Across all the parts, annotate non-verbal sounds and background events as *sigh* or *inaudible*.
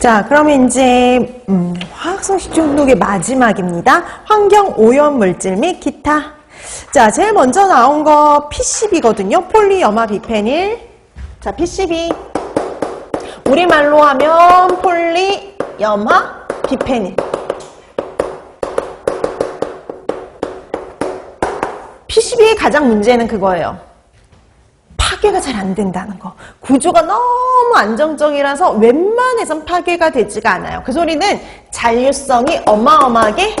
자, 그러면 이제 음, 화학성식 중독의 마지막입니다. 환경 오염 물질 및 기타. 자, 제일 먼저 나온 거 PCB거든요. 폴리염화 비페닐. 자, PCB. 우리말로 하면 폴리염화 비페닐. PCB의 가장 문제는 그거예요. 파괴가 잘 안 된다는 거. 구조가 너무 안정적이라서 웬만해선 파괴가 되지가 않아요. 그 소리는 잔류성이 어마어마하게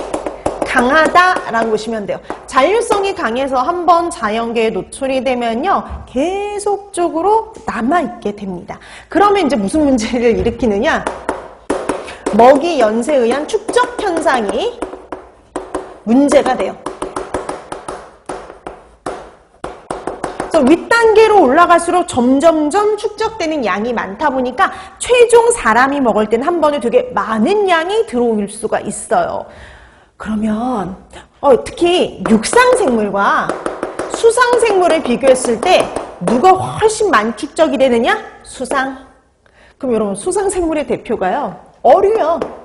강하다라고 보시면 돼요. 잔류성이 강해서 한 번 자연계에 노출이 되면요. 계속적으로 남아있게 됩니다. 그러면 이제 무슨 문제를 일으키느냐? 먹이 연세에 의한 축적 현상이 문제가 돼요. 그래서 윗단계로 올라갈수록 점점점 축적되는 양이 많다 보니까 최종 사람이 먹을 때는 한 번에 되게 많은 양이 들어올 수가 있어요. 그러면 어, 특히 육상생물과 수상생물을 비교했을 때 누가 훨씬 많이 축적이 되느냐? 수상. 그럼 여러분 수상생물의 대표가요. 어류요.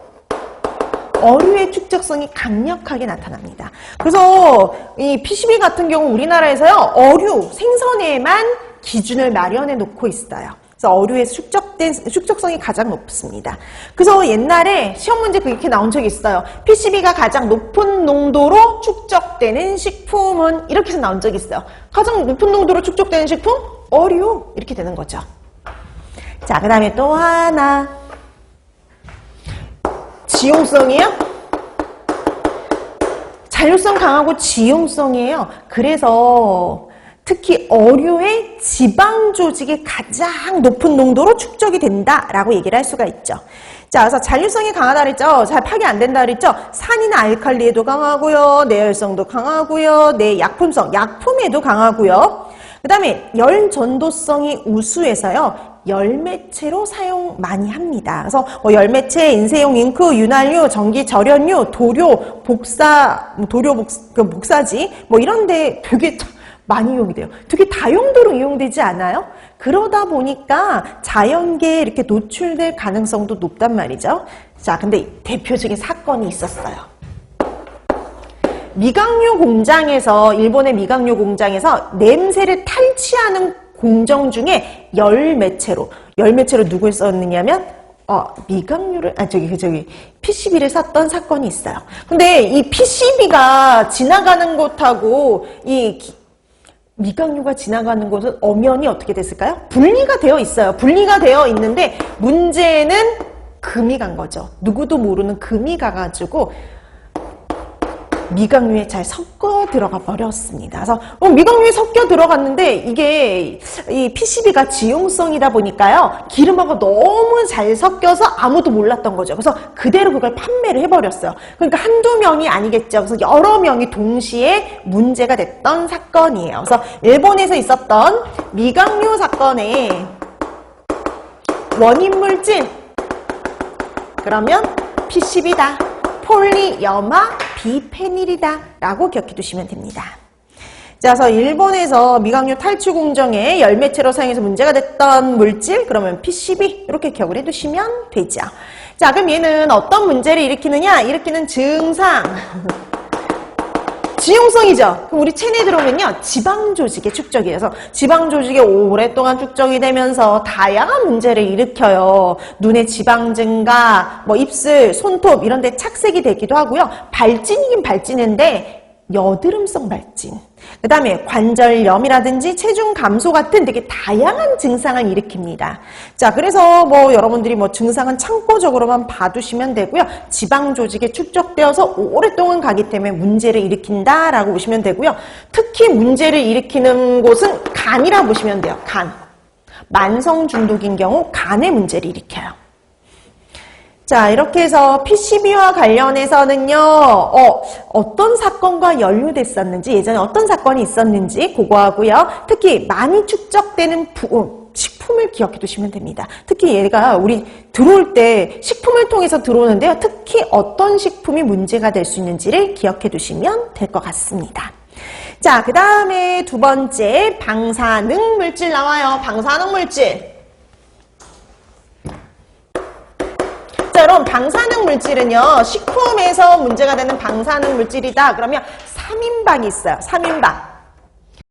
어류의 축적성이 강력하게 나타납니다. 그래서 이 PCB 같은 경우 우리나라에서요 어류 생선에만 기준을 마련해 놓고 있어요. 그래서 어류의 축적된 축적성이 가장 높습니다. 그래서 옛날에 시험 문제 그렇게 나온 적이 있어요. PCB가 가장 높은 농도로 축적되는 식품은 이렇게 해서 나온 적이 있어요. 가장 높은 농도로 축적되는 식품 어류 이렇게 되는 거죠. 자, 그 다음에 또 하나. 지용성이요? 잔류성 강하고 지용성이에요. 그래서 특히 어류의 지방 조직이 가장 높은 농도로 축적이 된다라고 얘기를 할 수가 있죠. 자, 그래서 잔류성이 강하다 그랬죠. 잘 파괴 안 된다 그랬죠. 산이나 알칼리에도 강하고요. 내열성도 강하고요. 내 약품성, 약품에도 강하고요. 그 다음에 열 전도성이 우수해서요. 열매체로 사용 많이 합니다. 그래서 뭐 열매체, 인쇄용 잉크, 윤활유, 전기 절연유, 도료, 복사, 뭐 도료 복, 그 복사지 뭐 이런데 되게 많이 이용이 돼요. 되게 다용도로 이용되지 않아요? 그러다 보니까 자연계에 이렇게 노출될 가능성도 높단 말이죠. 자, 근데 대표적인 사건이 있었어요. 미강류 공장에서 일본의 미강류 공장에서 냄새를 탈취하는 공정 중에 열 매체로 열 매체로 누굴 썼느냐면 어, 미강류를 아 저기 그 저기 PCB를 샀던 사건이 있어요. 근데 이 PCB가 지나가는 곳하고 이 기- 미강류가 지나가는 곳은 엄연히 어떻게 됐을까요? 분리가 되어 있어요. 분리가 되어 있는데 문제는 금이 간 거죠. 누구도 모르는 금이 가가지고 미강류에 잘 섞어 들어가 버렸습니다. 그래서 어, 미강류에 섞여 들어갔는데 이게 이 PCB가 지용성이다 보니까요 기름하고 너무 잘 섞여서 아무도 몰랐던 거죠. 그래서 그대로 그걸 판매를 해버렸어요. 그러니까 한두 명이 아니겠죠. 그래서 여러 명이 동시에 문제가 됐던 사건이에요. 그래서 일본에서 있었던 미강류 사건의 원인 물질 그러면 PCB다. 폴리염화 비페닐이다. 라고 기억해 두시면 됩니다. 자, 그래서 일본에서 미강류 탈취 공정에 열매체로 사용해서 문제가 됐던 물질, 그러면 PCB, 이렇게 기억을 해 두시면 되죠. 자, 그럼 얘는 어떤 문제를 일으키느냐? 일으키는 증상. *laughs* 지용성이죠. 그럼 우리 체내에 들어오면요. 지방 조직의 축적이에요. 그래서 지방 조직이 오랫동안 축적이 되면서 다양한 문제를 일으켜요. 눈의 지방 증가, 뭐 입술, 손톱 이런 데 착색이 되기도 하고요. 발진이긴 발진인데 여드름성 발진. 그 다음에 관절염이라든지 체중 감소 같은 되게 다양한 증상을 일으킵니다. 자, 그래서 뭐 여러분들이 뭐 증상은 참고적으로만 봐두시면 되고요. 지방 조직에 축적되어서 오랫동안 가기 때문에 문제를 일으킨다라고 보시면 되고요. 특히 문제를 일으키는 곳은 간이라 고 보시면 돼요. 간. 만성 중독인 경우 간의 문제를 일으켜요. 자, 이렇게 해서 PCB와 관련해서는요, 어, 어떤 사건과 연루됐었는지, 예전에 어떤 사건이 있었는지, 그거 하고요. 특히 많이 축적되는 부, 어, 식품을 기억해 두시면 됩니다. 특히 얘가 우리 들어올 때 식품을 통해서 들어오는데요. 특히 어떤 식품이 문제가 될 수 있는지를 기억해 두시면 될 것 같습니다. 자, 그 다음에 두 번째, 방사능 물질 나와요. 방사능 물질. 그럼 방사능 물질은요, 식품에서 문제가 되는 방사능 물질이다. 그러면 3인방이 있어요. 3인방.